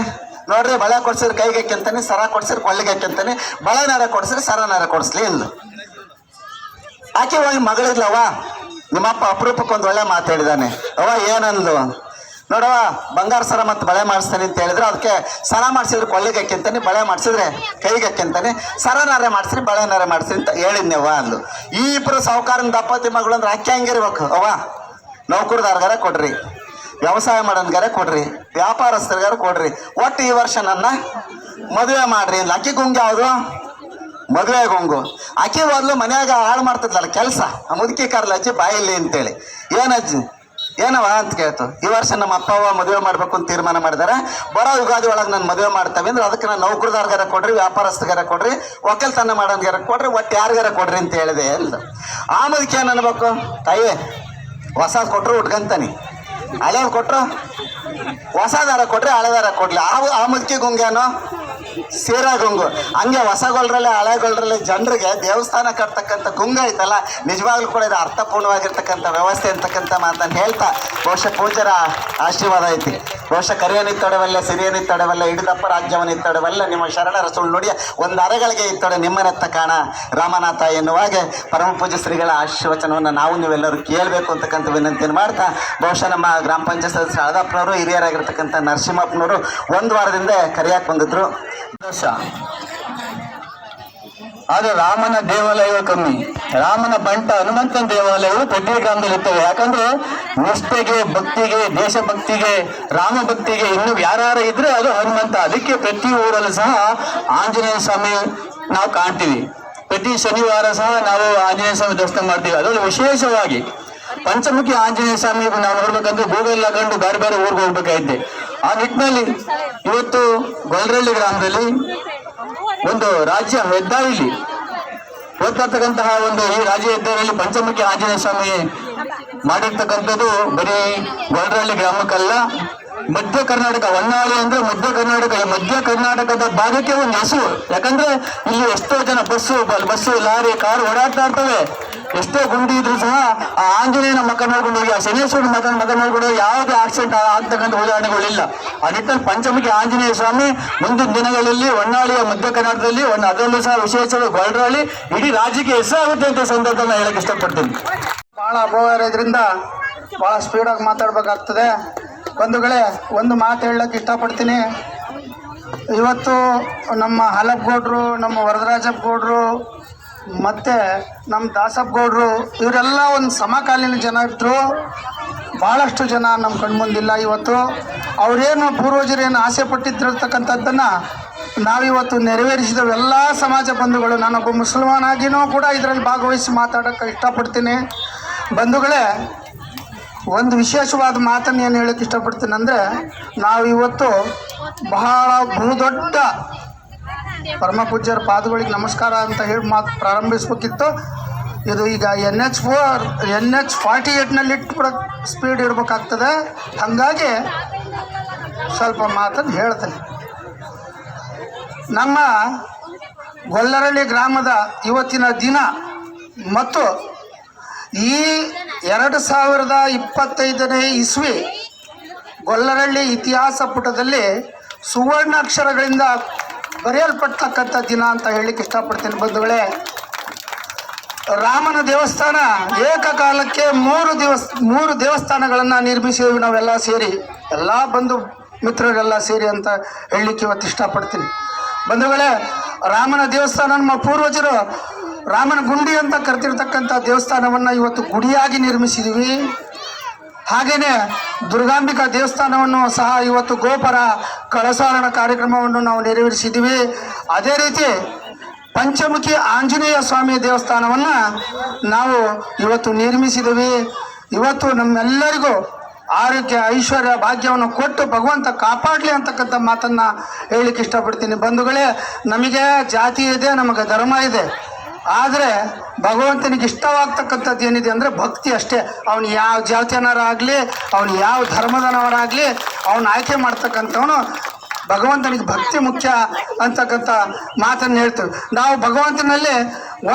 ನೋಡ್ರಿ ಬಳೆ ಕೊಡ್ಸಿದ್ರೆ ಕೈಗೆ ಹಾಕ್ಯಂತಾನೆ ಸರ ಕೊಡ್ಸಿದ್ರೆ ಕೊಳ್ಳಿಗೆ ಹಾಕ್ಯಂತಾನೆ ಬಳೆ ನಾರ ಕೊಡ್ಸಿದ್ರೆ ಸರ ನಾರ ಕೊಡಿಸ್ಲಿ ಇಲ್ಲ. ಆಕೆ ಹೋಗಿ ಮಗಳಿದ್ಲವ ನಿಮ್ಮಪ್ಪ ಅಪರೂಪಕ್ಕೆ ಒಂದು ಒಳ್ಳೆ ಮಾತು ಹೇಳಿದಾನೆ. ಅವ ಏನಂದ್ಲು? ನೋಡವ ಬಂಗಾರ ಸರ ಮತ್ತು ಬಳೆ ಮಾಡಿಸ್ತಾನೆ ಅಂತ ಹೇಳಿದ್ರೆ. ಅದಕ್ಕೆ ಸರ ಮಾಡಿಸಿದ್ರೆ ಕೊಳ್ಳಿಗೆ ಹಾಕ್ಯಂತಾನೆ ಬಳೆ ಮಾಡಿಸಿದ್ರೆ ಕೈಗೆ ಹಾಕ್ಯಂತಾನೆ ಸರ ನಾರೆ ಮಾಡಿಸ್ರಿ, ಬಳೆ ನಾರೆ ಮಾಡಿಸ್ರಿ ಅಂತ ಹೇಳಿದ್ನೆವ್ವ ಅಂದ್ಲು. ಈ ಇಬ್ಬರು ಸಾಹುಕಾರನ ದಪ್ಪತಿ ಮಗಳು ಅಂದ್ರೆ ಆಕೆ ಹಂಗಿರ್ಬೇಕು ಅವ ನೌಕರದಾರ್ಗಾರ ಕೊಡ್ರಿ. ವ್ಯವಸಾಯ ಮಾಡೋನ್ಗಾರ ಕೊಡ್ರಿ, ವ್ಯಾಪಾರಸ್ಥರಿಗಾರ ಕೊಡ್ರಿ. ಒಟ್ಟು ಈ ವರ್ಷ ನನ್ನ ಮದುವೆ ಮಾಡ್ರಿ. ಲಕ್ಕಿ ಗುಂಗೆ ಯಾವುದು? ಮದುವೆ ಗುಂಗು. ಅಕ್ಕಿ ಮೊದಲು ಮನ್ಯಾಗ ಹಾಳು ಮಾಡ್ತಿದ್ಲಲ್ಲ ಕೆಲಸ. ಆ ಮುದುಕಿ ಕರ್ಲ ಅಜ್ಜಿ ಬಾಯಿಲಿ ಅಂತೇಳಿ. ಏನಜ್ಜಿ ಏನವ ಅಂತ ಕೇಳ್ತು. ಈ ವರ್ಷ ನಮ್ಮ ಅಪ್ಪ, ಅವ್ವ ಮದುವೆ ಮಾಡ್ಬೇಕು ಅಂತ ತೀರ್ಮಾನ ಮಾಡಿದಾರೆ. ಬರೋ ಯುಗಾದಿ ಒಳಗೆ ನಾನು ಮದುವೆ ಮಾಡ್ತೇವೆ ಅಂದ್ರೆ ಅದಕ್ಕೆ ನಾನು ನೌಕರದಾರ್ಗಾರ ಕೊಡ್ರಿ, ವ್ಯಾಪಾರಸ್ಥಗಾರ ಕೊಡ್ರಿ, ಒಕ್ಕಲ್ತನ ಮಾಡೋನ್ಗಾರ ಕೊಡ್ರಿ, ಒಟ್ಟು ಯಾರಿಗಾರ ಕೊಡ್ರಿ ಅಂತ ಹೇಳಿದೆ ಅಲ್ಲ ಆ ಮುದುಕಿ ಏನು ಅನ್ಬೇಕು? ತಾಯಿ, ಹೊಸ ಕೊಟ್ಟರು ಉಟ್ಕಂತಾನೆ. ಹಳೇದು ಕೊಟ್ರ. ಹೊಸ ದಾರ ಕೊಟ್ರೆ ಹಳೆ ದಾರ ಕೊಡ್ಲಿ. ಆ ಆ ಮುದುಕಿ ಸೀರಾ ಗುಂಗು ಹಂಗೆ ಹೊಸ ಹಳೆಗೊಳ್ರಲ್ಲಿ ಜನರಿಗೆ ದೇವಸ್ಥಾನ ಕಟ್ತಕ್ಕಂಥ ಗುಂಗ ಐತಲ್ಲ, ನಿಜವಾಗ್ಲೂ ಕೂಡ ಇದು ಅರ್ಥಪೂರ್ಣವಾಗಿರ್ತಕ್ಕಂಥ ವ್ಯವಸ್ಥೆ ಅಂತಕ್ಕಂಥ ಮಾತನ್ನು ಹೇಳ್ತಾ ಬಹುಶಃ ಪೂಜರ ಆಶೀರ್ವಾದ ಐತಿ. ಬಹುಶಃ ಕರಿಯನಿತ್ತೊಡವಲ್ಲ ಸಿರಿಯನಿತ್ತೊಡವಲ್ಲ ಹಿಡಿದಪ್ಪ ರಾಜ್ಯವನ್ನಿತ್ತೊಡವಲ್ಲ ನಿಮ್ಮ ಶರಣರ ಸುಳ್ಳು ನುಡಿಯ ಒಂದು ಅರೆಗಳಿಗೆ ಇತ್ತೊಡೆ ನಿಮ್ಮನೆತ್ತ ಕಾಣ. ರಾಮನಾಥ ಎನ್ನುವಾಗೆ ಪರಮ ಪೂಜೆ ಶ್ರೀಗಳ ಆಶೀರ್ವಚನವನ್ನು ನಾವು ನೀವೆಲ್ಲರೂ ಕೇಳಬೇಕು ಅಂತಕ್ಕಂಥ ವಿನಂತಿಯನ್ನು ಮಾಡ್ತಾ ಬಹುಶಃ ನಮ್ಮ ಗ್ರಾಮ ಪಂಚಾಯತ್ ಸದಸ್ಯ ಹಳದಪ್ಪನವರು ಹಿರಿಯರಾಗಿರ್ತಕ್ಕಂಥ ನರಸಿಂಹಪ್ಪನವರು ಒಂದು ವಾರದಿಂದ ಕರೆಯಕ್ಕೆ ಬಂದಿದ್ರು. ದೋಷ. ಆದ್ರೆ ರಾಮನ ದೇವಾಲಯಗಳು ಕಮ್ಮಿ. ರಾಮನ ಬಂಟ ಹನುಮಂತನ ದೇವಾಲಯಗಳು ಪ್ರತಿ ಗ್ರಾಮದಲ್ಲಿ ಇರ್ತವೆ. ಯಾಕಂದ್ರೆ ನಿಷ್ಠೆಗೆ, ಭಕ್ತಿಗೆ, ದೇಶಭಕ್ತಿಗೆ, ರಾಮ ಭಕ್ತಿಗೆ ಇನ್ನು ಯಾರು ಇದ್ರೆ ಅದು ಹನುಮಂತ. ಅದಕ್ಕೆ ಪ್ರತಿ ಊರಲ್ಲೂ ಸಹ ಆಂಜನೇಯ ಸ್ವಾಮಿ ನಾವು ಕಾಣ್ತೀವಿ. ಪ್ರತಿ ಶನಿವಾರ ಸಹ ನಾವು ಆಂಜನೇಯ ಸ್ವಾಮಿ ದರ್ಶನ ಮಾಡ್ತೀವಿ. ಅದರಲ್ಲಿ ವಿಶೇಷವಾಗಿ ಪಂಚಮುಖಿ ಆಂಜನೇಯ ಸ್ವಾಮಿ ನಾವು ನೋಡ್ಬೇಕಂದ್ರೆ ಗೂಗಲ್ ಹಾಕೊಂಡು ಬೇರೆ ಬೇರೆ ಊರಿಗೆ ಹೋಗ್ಬೇಕಾಯ್ತೆ ಆ ನಿಟ್ಟಿನಲ್ಲಿ ಇವತ್ತು ಗೊಲ್ರಳ್ಳಿ ಗ್ರಾಮದಲ್ಲಿ ಒಂದು ರಾಜ್ಯ ಹೆದ್ದಾರಿಲಿ ಓದ್ತಕ್ಕಂತಹ ಒಂದು ಈ ರಾಜ್ಯ ಹೆದ್ದಾರಿಯಲ್ಲಿ ಪಂಚಮುಖಿ ಆಂಜನೇಯ ಸ್ವಾಮಿ ಮಾಡಿರ್ತಕ್ಕಂಥದ್ದು ಬರೀ ಗೊಲ್ರಳ್ಳಿ ಗ್ರಾಮಕ್ಕಲ್ಲ. ಮಧ್ಯ ಕರ್ನಾಟಕ, ಹೊನ್ನಾಳಿ ಅಂದ್ರೆ ಮಧ್ಯ ಕರ್ನಾಟಕ, ಈ ಮಧ್ಯ ಕರ್ನಾಟಕದ ಭಾಗಕ್ಕೆ ಒಂದು ಹೆಸರು. ಯಾಕಂದ್ರೆ ಇಲ್ಲಿ ಎಷ್ಟೋ ಜನ ಬಸ್ಸು ಬಸ್ಸು, ಲಾರಿ, ಕಾರು ಓಡಾಡ್ತಾ ಇರ್ತವೆ. ಎಷ್ಟೋ ಗುಂಡಿ ಇದ್ರು ಸಹ ಆ ಆಂಜನೇಯನ ಮಕ್ಕ ನೋಡ್ಕೊಂಡು ಹೋಗಿ ಆ ಶನೇಶ್ವರನ ಮಕ್ಕನ ಮಗ ನೋಡ್ಕೊಂಡು ಹೋಗಿ ಯಾವುದೇ ಆಕ್ಸಿಡೆಂಟ್ ಆಗ್ತಕ್ಕಂಥ ಉದಾಹರಣೆಗಳಿಲ್ಲ. ಆ ನಿಟ್ಟಿನಲ್ಲಿ ಪಂಚಮುಖಿ ಆಂಜನೇಯ ಸ್ವಾಮಿ, ಮುಂದಿನ ದಿನಗಳಲ್ಲಿ ಹೊನ್ನಾಳಿಯ ಮಧ್ಯ ಕರ್ನಾಟಕದಲ್ಲಿ ಒಂದು ಅದರಲ್ಲೂ ಸಹ ವಿಶೇಷವಾಗಿ ಗೊಲ್ರಳ್ಳಿ ಇಡೀ ರಾಜ್ಯಕ್ಕೆ ಹೆಸರಾಗುತ್ತೆ ಅಂತ ಸಂದರ್ಭ ನಾನು ಹೇಳಕ್ ಇಷ್ಟಪಡ್ತೀನಿ ಭಾಳ ಅನುಭವ ಇರೋದ್ರಿಂದ ಭಾಳ ಸ್ಪೀಡಾಗಿ ಮಾತಾಡ್ಬೇಕಾಗ್ತದೆ. ಬಂಧುಗಳೇ, ಒಂದು ಮಾತು ಹೇಳಕ್ಕೆ ಇಷ್ಟಪಡ್ತೀನಿ. ಇವತ್ತು ನಮ್ಮ ಹಲಪ್ಗೌಡ್ರು ನಮ್ಮ ವರದರಾಜಪ್ಪ ಗೌಡ್ರು ಮತ್ತು ನಮ್ಮ ದಾಸಪ್ಪ ಗೌಡ್ರು ಇವರೆಲ್ಲ ಒಂದು ಸಮಕಾಲೀನ ಜನ ಇದ್ದರು ಭಾಳಷ್ಟು ಜನ ನಮ್ಮ ಕಣ್ಮುಂದಿಲ್ಲ ಇವತ್ತು. ಅವರೇನು ಪೂರ್ವಜರೇನು ಆಸೆ ಪಟ್ಟಿದ್ದಿರತಕ್ಕಂಥದ್ದನ್ನು ನಾವಿವತ್ತು ನೆರವೇರಿಸಿದವು. ಎಲ್ಲ ಸಮಾಜ ಬಂಧುಗಳು, ನಾನೊಬ್ಬ ಮುಸಲ್ಮಾನ್ ಆಗಿನೂ ಕೂಡ ಇದರಲ್ಲಿ ಭಾಗವಹಿಸಿ ಮಾತಾಡೋಕ್ಕೆ ಇಷ್ಟಪಡ್ತೀನಿ. ಬಂಧುಗಳೇ, ಒಂದು ವಿಶೇಷವಾದ ಮಾತನ್ನು ಏನು ಹೇಳೋಕ್ಕೆ ಇಷ್ಟಪಡ್ತೀನಿ ಅಂದರೆ ನಾವು ಇವತ್ತು ಬಹಳ ಬಹುದೊಡ್ಡ ಪರಮ ಪೂಜ್ಯರ ಪಾದಗಳಿಗೆ ನಮಸ್ಕಾರ ಅಂತ ಹೇಳಿ ಮಾತು ಪ್ರಾರಂಭಿಸ್ಬೇಕಿತ್ತು. ಇದು ಈಗ N H four N H forty ಏಟ್ನಲ್ಲಿ ಇಟ್ಬಿಡೋಕೆ ಸ್ಪೀಡ್ ಇರಬೇಕಾಗ್ತದೆ. ಹಾಗಾಗಿ ಸ್ವಲ್ಪ ಮಾತನ್ನು ಹೇಳ್ತೇನೆ. ನಮ್ಮ ಗೊಲ್ಲರಳ್ಳಿ ಗ್ರಾಮದ ಇವತ್ತಿನ ದಿನ ಮತ್ತು ಈ ಎರಡು ಸಾವಿರದ ಇಪ್ಪತ್ತೈದನೇ ಇಸ್ವಿ ಗೊಲ್ಲರಳ್ಳಿ ಇತಿಹಾಸ ಪುಟದಲ್ಲಿ ಸುವರ್ಣಾಕ್ಷರಗಳಿಂದ ಬರೆಯಲ್ಪಡ್ತಕ್ಕಂಥ ದಿನ ಅಂತ ಹೇಳಲಿಕ್ಕೆ ಇಷ್ಟಪಡ್ತೀನಿ ಬಂಧುಗಳೇ. ರಾಮನ ದೇವಸ್ಥಾನ ಏಕಕಾಲಕ್ಕೆ ಮೂರು ದಿವಸ, ಮೂರು ದೇವಸ್ಥಾನಗಳನ್ನು ನಿರ್ಮಿಸಿದ್ವಿ ನಾವೆಲ್ಲ ಸೇರಿ, ಎಲ್ಲ ಬಂಧು ಮಿತ್ರರೆಲ್ಲ ಸೇರಿ ಅಂತ ಹೇಳಲಿಕ್ಕೆ ಇವತ್ತು ಇಷ್ಟಪಡ್ತೀನಿ. ಬಂಧುಗಳೇ, ರಾಮನ ದೇವಸ್ಥಾನ ನಮ್ಮ ಪೂರ್ವಜರು ರಾಮನ ಗುಂಡಿ ಅಂತ ಕರೆತಿರ್ತಕ್ಕಂಥ ದೇವಸ್ಥಾನವನ್ನು ಇವತ್ತು ಗುಡಿಯಾಗಿ ನಿರ್ಮಿಸಿದ್ವಿ. ಹಾಗೆಯೇ ದುರ್ಗಾಂಬಿಕಾ ದೇವಸ್ಥಾನವನ್ನು ಸಹ ಇವತ್ತು ಗೋಪರ ಕಳಸಾರಣ ಕಾರ್ಯಕ್ರಮವನ್ನು ನಾವು ನೆರವೇರಿಸಿದ್ದೀವಿ. ಅದೇ ರೀತಿ ಪಂಚಮುಖಿ ಆಂಜನೇಯ ಸ್ವಾಮಿ ದೇವಸ್ಥಾನವನ್ನು ನಾವು ಇವತ್ತು ನಿರ್ಮಿಸಿದ್ದೀವಿ. ಇವತ್ತು ನಮ್ಮೆಲ್ಲರಿಗೂ ಆರೋಗ್ಯ, ಐಶ್ವರ್ಯ, ಭಾಗ್ಯವನ್ನು ಕೊಟ್ಟು ಭಗವಂತ ಕಾಪಾಡಲಿ ಅಂತಕ್ಕಂಥ ಮಾತನ್ನು ಹೇಳಲಿಕ್ಕೆ ಇಷ್ಟಪಡ್ತೀನಿ. ಬಂಧುಗಳೇ, ನಮಗೆ ಜಾತಿ ಇದೆ, ನಮಗೆ ಧರ್ಮ ಇದೆ. ಆದರೆ ಭಗವಂತನಿಗೆ ಇಷ್ಟವಾಗ್ತಕ್ಕಂಥದ್ದು ಏನಿದೆ ಅಂದರೆ ಭಕ್ತಿ ಅಷ್ಟೇ. ಅವನು ಯಾವ ಜಾತಿಯನರಾಗಲಿ ಅವನು ಯಾವ ಧರ್ಮದನವರಾಗಲಿ, ಅವನು ಆಯ್ಕೆ ಮಾಡ್ತಕ್ಕಂಥವನು ಭಗವಂತನಿಗೆ ಭಕ್ತಿ ಮುಖ್ಯ ಅಂತಕ್ಕಂಥ ಮಾತನ್ನು ಹೇಳ್ತೇವೆ. ನಾವು ಭಗವಂತನಲ್ಲಿ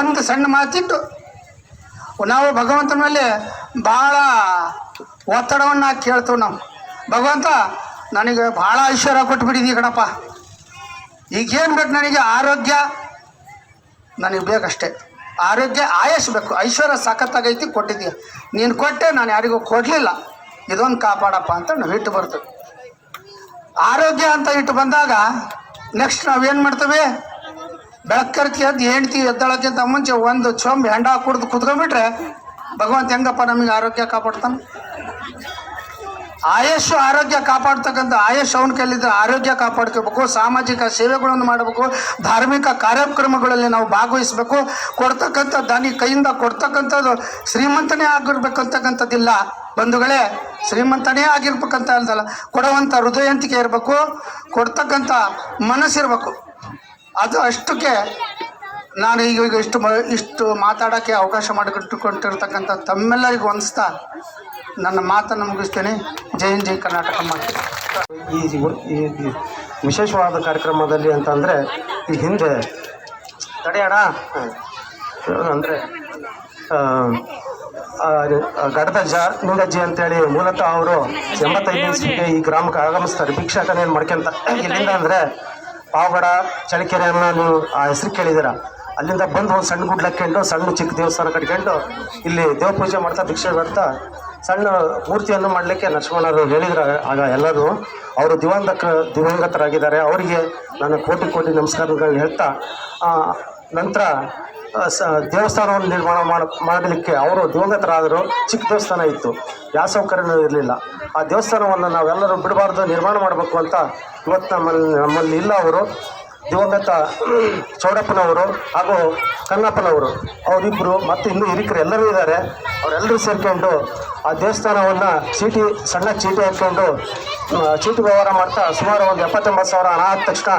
ಒಂದು ಸಣ್ಣ ಮಾತಿಟ್ಟು, ನಾವು ಭಗವಂತನಲ್ಲಿ ಭಾಳ ಒತ್ತಡವನ್ನು ಕೇಳ್ತೇವೆ ನಾವು. ಭಗವಂತ, ನನಗೆ ಭಾಳ ಐಶ್ವರ್ಯ ಕೊಟ್ಬಿಟ್ಟಿದ್ದೀವಿ ಕಣಪ್ಪ. ಈಗೇನು ಬೇಕು ನನಗೆ? ಆರೋಗ್ಯ ನನಗೆ ಬೇಕಷ್ಟೇ. ಆರೋಗ್ಯ ಆಯಸ್ ಬೇಕು. ಐಶ್ವರ್ಯ ಸಖತ್ತಾಗೈತಿ, ಕೊಟ್ಟಿದ್ದೀಯ. ನೀನು ಕೊಟ್ಟೆ, ನಾನು ಯಾರಿಗೂ ಕೊಡಲಿಲ್ಲ. ಇದೊಂದು ಕಾಪಾಡಪ್ಪ ಅಂತ ನಾವು ಇಟ್ಟು ಬರ್ತೇವೆ. ಆರೋಗ್ಯ ಅಂತ ಇಟ್ಟು ಬಂದಾಗ ನೆಕ್ಸ್ಟ್ ನಾವೇನು ಮಾಡ್ತೇವೆ? ಬೆಳಕರ್ತಿ ಎದ್ದು ಹೆಂಡ್ತಿ ಎದ್ದಳಕ್ಕಿಂತ ಮುಂಚೆ ಒಂದು ಚೊಂಬ್ ಹೆಂಡ ಕುಡ್ದು ಕುತ್ಕೊಂಡ್ಬಿಟ್ರೆ, ಭಗವಂತ ಹೆಂಗಪ್ಪ ನಮಗೆ ಆರೋಗ್ಯ ಕಾಪಾಡ್ತಾನೆ? ಆಯುಷ್ ಆರೋಗ್ಯ ಕಾಪಾಡ್ತಕ್ಕಂಥ ಆಯುಷ್ ಅವನ ಕೈಲಿದ್ರೆ ಆರೋಗ್ಯ ಕಾಪಾಡ್ಕೋಬೇಕು, ಸಾಮಾಜಿಕ ಸೇವೆಗಳನ್ನು ಮಾಡಬೇಕು, ಧಾರ್ಮಿಕ ಕಾರ್ಯಕ್ರಮಗಳಲ್ಲಿ ನಾವು ಭಾಗವಹಿಸಬೇಕು. ಕೊಡ್ತಕ್ಕಂಥ ದಾನಿ ಕೈಯಿಂದ ಕೊಡ್ತಕ್ಕಂಥದ್ದು ಶ್ರೀಮಂತನೇ ಆಗಿರ್ಬೇಕಂತಕ್ಕಂಥದ್ದಿಲ್ಲ. ಬಂಧುಗಳೇ, ಶ್ರೀಮಂತನೇ ಆಗಿರ್ಬೇಕಂತ ಅಲ್ದಲ್ಲ, ಕೊಡುವಂಥ ಹೃದಯಂತಿಕೆ ಇರಬೇಕು, ಕೊಡ್ತಕ್ಕಂಥ ಮನಸ್ಸಿರಬೇಕು. ಅದು ಅಷ್ಟಕ್ಕೆ ನಾನು ಈಗ ಇಷ್ಟು ಇಷ್ಟು ಮಾತಾಡೋಕ್ಕೆ ಅವಕಾಶ ಮಾಡಿಕೊಟ್ಟುಕೊಂಡಿರ್ತಕ್ಕಂಥ ತಮ್ಮೆಲ್ಲರಿಗೂ ಹೊಂದಿಸ್ತಾ ನನ್ನ ಮಾತನ್ನು ಮುಗಿಸ್ತೇನೆ. ಜೈ ಹಿಂದ್, ಜೈ ಕರ್ನಾಟಕ ಈ ವಿಶೇಷವಾದ ಕಾರ್ಯಕ್ರಮದಲ್ಲಿ ಅಂತಂದರೆ, ಈ ಹಿಂದೆ ತಡೆಯಣ ಅಂದರೆ ಗಡದಜ್ಜ ನಿಂಗಜ್ಜಿ ಅಂತೇಳಿ ಮೂಲತಃ ಅವರು ಎಂಬತ್ತೈದು ಇಸ್ವಿಗೆ ಈ ಗ್ರಾಮಕ್ಕೆ ಆಗಮಿಸ್ತಾರೆ. ಭಿಕ್ಷಾಟನೆಯನ್ನು ಮಾಡ್ಕೊಂತ? ಇಲ್ಲಿಂದ ಅಂದರೆ ಪಾವಗಡ ಚಳಿಕೆರೆಯನ್ನು ನೀವು ಆ ಹೆಸರು ಕೇಳಿದ್ದೀರ? ಅಲ್ಲಿಂದ ಬಂದು ಒಂದು ಸಣ್ಣ ಗುಡ್ಲಕ್ಕೊಂಡು ಸಣ್ಣ ಚಿಕ್ಕ ದೇವಸ್ಥಾನ ಕಟ್ಕೊಂಡು, ಇಲ್ಲಿ ದೇವ ಪೂಜೆ ಮಾಡ್ತಾ, ಭಿಕ್ಷೆ ಬರ್ತಾ ಸಣ್ಣ ಮೂರ್ತಿಯನ್ನು ಮಾಡಲಿಕ್ಕೆ ಲಕ್ಷ್ಮಣರು ಹೇಳಿದ್ರು ಆಗ ಎಲ್ಲರೂ ಅವರು ದಿವಂಗತ, ದಿವಂಗತರಾಗಿದ್ದಾರೆ. ಅವರಿಗೆ ನಾನು ಕೋಟಿ ಕೋಟಿ ನಮಸ್ಕಾರಗಳನ್ನ ಹೇಳ್ತಾ ನಂತರ ಸ, ದೇವಸ್ಥಾನವನ್ನು ನಿರ್ಮಾಣ ಮಾಡ, ಮಾಡಲಿಕ್ಕೆ ಅವರು ದಿವಂಗತರಾದರು. ಚಿಕ್ಕ ದೇವಸ್ಥಾನ ಇತ್ತು. ಯಾವ ಸೌಕರ್ಯನೂ ಇರಲಿಲ್ಲ. ಆ ದೇವಸ್ಥಾನವನ್ನು ನಾವೆಲ್ಲರೂ ಬಿಡಬಾರ್ದು, ನಿರ್ಮಾಣ ಮಾಡಬೇಕು ಅಂತ ಇವತ್ತು ನಮ್ಮಲ್ಲಿ ನಮ್ಮಲ್ಲಿ ಇಲ್ಲ ಅವರು. ದಿವಂಗತ ಚೌಡಪ್ಪನವರು ಹಾಗೂ ಕನ್ನಪ್ಪನವರು ಅವರಿಬ್ಬರು ಮತ್ತು ಇನ್ನೂ ಹಿರಿಕರು ಎಲ್ಲರೂ ಇದ್ದಾರೆ. ಅವರೆಲ್ಲರೂ ಸೇರ್ಕೊಂಡು ಆ ದೇವಸ್ಥಾನವನ್ನು ಚೀಟಿ, ಸಣ್ಣ ಚೀಟಿ ಹಾಕ್ಕೊಂಡು ಚೀಟಿ ವ್ಯವಹಾರ ಮಾಡ್ತಾ ಸುಮಾರು ಒಂದು ಎಪ್ಪತ್ತೊಂಬತ್ತು ಸಾವಿರ ಹಣ ಆದ ತಕ್ಷಣ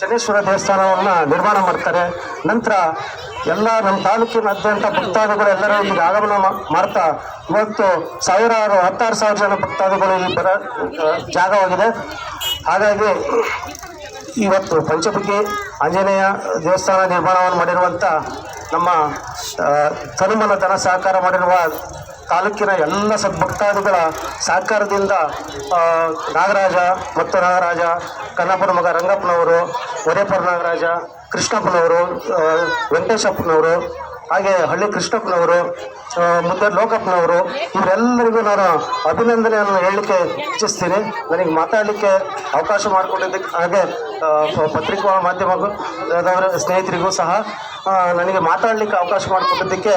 ಚನ್ನೇಶ್ವರ ದೇವಸ್ಥಾನವನ್ನು ನಿರ್ಮಾಣ ಮಾಡ್ತಾರೆ. ನಂತರ ಎಲ್ಲ ನಮ್ಮ ತಾಲೂಕಿನಾದ್ಯಂತ ಭಕ್ತಾದಿಗಳು ಎಲ್ಲರೂ ಈಗ ಆಗಮನ ಮಾಡ್ತಾ ಇವತ್ತು ಸಾವಿರಾರು, ಹತ್ತಾರು ಸಾವಿರ ಜನ ಭಕ್ತಾದಿಗಳು ಈ ಬರ, ಜಾಗವಾಗಿದೆ. ಹಾಗಾಗಿ ಇವತ್ತು ಪಂಚಮುಖಿ ಆಂಜನೇಯ ದೇವಸ್ಥಾನ ನಿರ್ಮಾಣವನ್ನು ಮಾಡಿರುವಂಥ ನಮ್ಮ ತನುಮಲ ಧನ ಸಹಕಾರ ಮಾಡಿರುವ ತಾಲೂಕಿನ ಎಲ್ಲ ಸದ್ಭಕ್ತಾದಿಗಳ ಸಹಕಾರದಿಂದ ನಾಗರಾಜ ಮತ್ತು ನಾಗರಾಜ, ಕನ್ನಪ್ಪನ ಮಗ ರಂಗಪ್ಪನವರು ಒರೇಪುರ ನಾಗರಾಜ, ಕೃಷ್ಣಪ್ಪನವರು ವೆಂಕಟೇಶಪ್ಪನವರು ಹಾಗೆ ಹಳ್ಳಿ ಕೃಷ್ಣಪ್ಪನವರು ಮುದ್ದೆ ಲೋಕಪ್ಪನವರು, ಇವರೆಲ್ಲರಿಗೂ ನಾನು ಅಭಿನಂದನೆಯನ್ನು ಹೇಳಲಿಕ್ಕೆ ಇಚ್ಛಿಸ್ತೀನಿ. ನನಗೆ ಮಾತಾಡಲಿಕ್ಕೆ ಅವಕಾಶ ಮಾಡಿಕೊಟ್ಟಿದ್ದಕ್ಕೆ ಹಾಗೆ ಪತ್ರಿಕಾ ಮಾಧ್ಯಮದವರ ಸ್ನೇಹಿತರಿಗೂ ಸಹ ನನಗೆ ಮಾತಾಡಲಿಕ್ಕೆ ಅವಕಾಶ ಮಾಡಿಕೊಟ್ಟಿದ್ದಕ್ಕೆ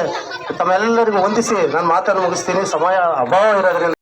ತಮ್ಮೆಲ್ಲರಿಗೂ ವಂದಿಸಿ ನಾನು ಮಾತನ್ನು ಮುಗಿಸ್ತೀನಿ. ಸಮಯ ಅಭಾವ ಇರೋದ್ರಿಂದ.